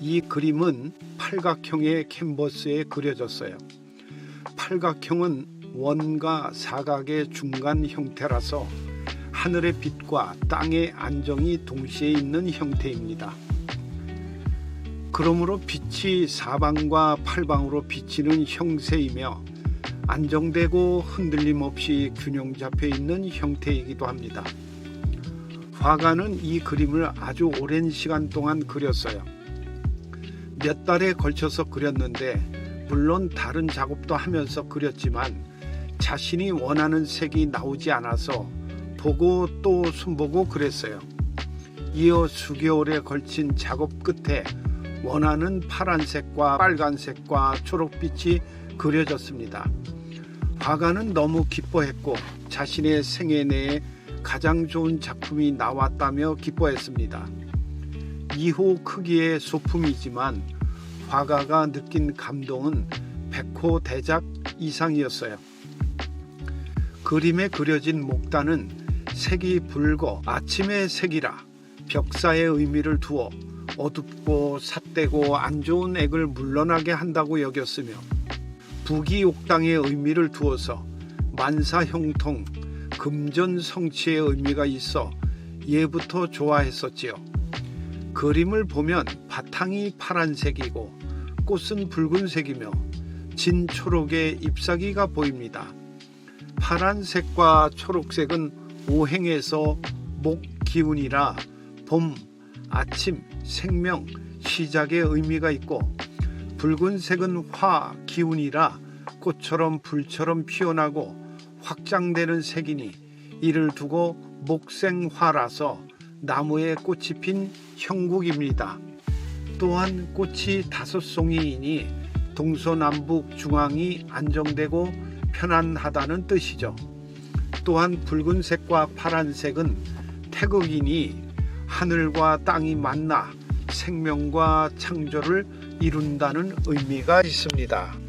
이 그림은 팔각형의 캔버스에 그려졌어요. 팔각형은 원과 사각의 중간 형태라서 하늘의 빛과 땅의 안정이 동시에 있는 형태입니다. 그러므로 빛이 사방과 팔방으로 비치는 형세이며 안정되고 흔들림 없이 균형 잡혀 있는 형태이기도 합니다. 화가는 이 그림을 아주 오랜 시간 동안 그렸어요. 몇 달에 걸쳐서 그렸는데 물론 다른 작업도 하면서 그렸지만 자신이 원하는 색이 나오지 않아서 보고 또 손보고 그랬어요. 이어 수개월에 걸친 작업 끝에 원하는 파란색과 빨간색과 초록빛이 그려졌습니다. 화가는 너무 기뻐했고 자신의 생애 내에 가장 좋은 작품이 나왔다며 기뻐했습니다. 2호 크기의 소품이지만 화가가 느낀 감동은 백호 대작 이상이었어요. 그림에 그려진 목단은 색이 붉어 아침의 색이라 벽사의 의미를 두어 어둡고 삿되고 안 좋은 액을 물러나게 한다고 여겼으며 부귀옥당의 의미를 두어서 만사형통 금전성취의 의미가 있어 예부터 좋아했었지요. 그림을 보면 바탕이 파란색이고 꽃은 붉은색이며 진 초록의 잎사귀가 보입니다. 파란색과 초록색은 오행에서 목 기운이라 봄, 아침, 생명, 시작의 의미가 있고 붉은색은 화 기운이라 꽃처럼 불처럼 피어나고 확장되는 색이니 이를 두고 목생화라서 나무에 꽃이 핀 형국입니다. 또한 꽃이 다섯 송이이니 동서남북 중앙이 안정되고 편안하다는 뜻이죠. 또한 붉은색과 파란색은 태극이니 하늘과 땅이 만나 생명과 창조를 이룬다는 의미가 있습니다.